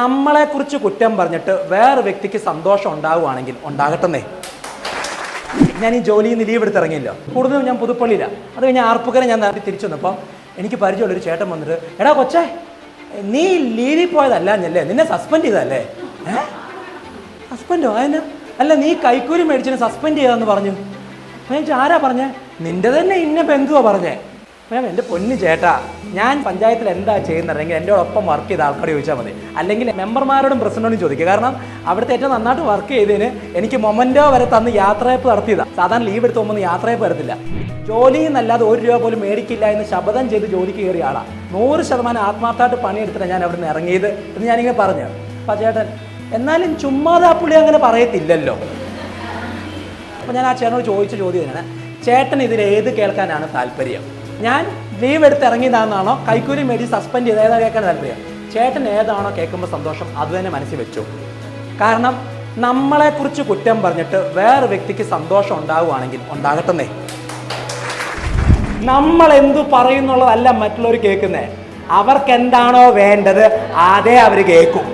നമ്മളെക്കുറിച്ച് കുറ്റം പറഞ്ഞിട്ട് വേറെ വ്യക്തിക്ക് സന്തോഷം ഉണ്ടാവുകയാണെങ്കിൽ ഉണ്ടാകട്ടെന്നേ. ഞാൻ ഈ ജോലിയിൽ നിന്ന് ലീവ് എടുത്തിറങ്ങിയല്ലോ. കൂടുതലും ഞാൻ പുതുപ്പള്ളിയിലാണ് അത് കഴിഞ്ഞ് ആർപ്പുകരെ ഞാൻ നേരത്തെ തിരിച്ചു വന്നപ്പോൾ എനിക്ക് പരിചയമുള്ളൊരു ചേട്ടൻ വന്നിട്ട് എടാ കൊച്ചേ നീ ലീവിൽ പോയതല്ല എന്നല്ലേ നിന്നെ സസ്പെൻഡ് ചെയ്തല്ലേ ഏഹ് സസ്പെൻഡോ അതിന് അല്ല നീ കൈക്കൂലി മേടിച്ചിന് സസ്പെൻഡ് ചെയ്തതെന്ന് പറഞ്ഞു. ആരാ പറഞ്ഞേ? നിന്റെ തന്നെ ഇന്ന ബന്ധുവാ പറഞ്ഞേ. ഞാൻ എന്റെ പൊന്നു ചേട്ടാ ഞാൻ പഞ്ചായത്തിൽ എന്താ ചെയ്യുന്നുണ്ടെങ്കിൽ എന്റെ ഒപ്പം വർക്ക് ചെയ്ത ആൾക്കാർ ചോദിച്ചാൽ മതി. അല്ലെങ്കിൽ മെമ്പർമാരോടും പ്രസിഡന്റോടും ചോദിക്കുക കാരണം അവിടുത്തെ ഏറ്റവും നന്നായിട്ട് വർക്ക് ചെയ്തതിന് എനിക്ക് മൊമന്റോ വരെ തന്ന് യാത്രയപ്പ് നടത്തിയതാ. സാധാരണ ലീവ് എടുത്ത് പോകുമ്പോൾ യാത്രയപ്പ് വരത്തില്ല. ജോലിയിൽ നിന്നല്ലാതെ ഒരു രൂപ പോലും മേടിക്കില്ല എന്ന് ശബ്ദം ചെയ്ത് ജോലിക്ക് കയറിയ ആളാണ് നൂറ് ശതമാനം ആത്മാർത്ഥമായിട്ട് പണിയെടുത്തിട്ടാണ് ഞാൻ അവിടെ നിന്ന് ഇറങ്ങിയത് എന്ന് ഞാനിങ്ങനെ പറഞ്ഞു. അപ്പം ചേട്ടൻ എന്നാലും ചുമ്മാതെ പുള്ളി അങ്ങനെ പറയത്തില്ലല്ലോ. അപ്പം ഞാൻ ആ ചേട്ടനോട് ചോദിച്ച ചോദ്യം തന്നെയാണ് ചേട്ടൻ ഇതിൽ ഏത് കേൾക്കാനാണ് താല്പര്യം? ഞാൻ ലീവ് എടുത്ത് ഇറങ്ങിയതാണെന്നാണോ? കൈക്കൂലി മേടി സസ്പെൻഡ് ചെയ്ത് ഏതാ കേൾക്കാൻ താല്പര്യം. ചേട്ടൻ ഏതാണോ കേൾക്കുമ്പോൾ സന്തോഷം അത് തന്നെ മനസ്സിൽ വെച്ചു. കാരണം നമ്മളെക്കുറിച്ച് കുറ്റം പറഞ്ഞിട്ട് വേറെ വ്യക്തിക്ക് സന്തോഷം ഉണ്ടാവുകയാണെങ്കിൽ ഉണ്ടാകട്ടെന്നേ. നമ്മൾ എന്തു പറയുന്നുള്ളതല്ല മറ്റുള്ളവർ കേൾക്കുന്നേ. അവർക്ക് എന്താണോ വേണ്ടത് അതേ അവർ കേൾക്കും.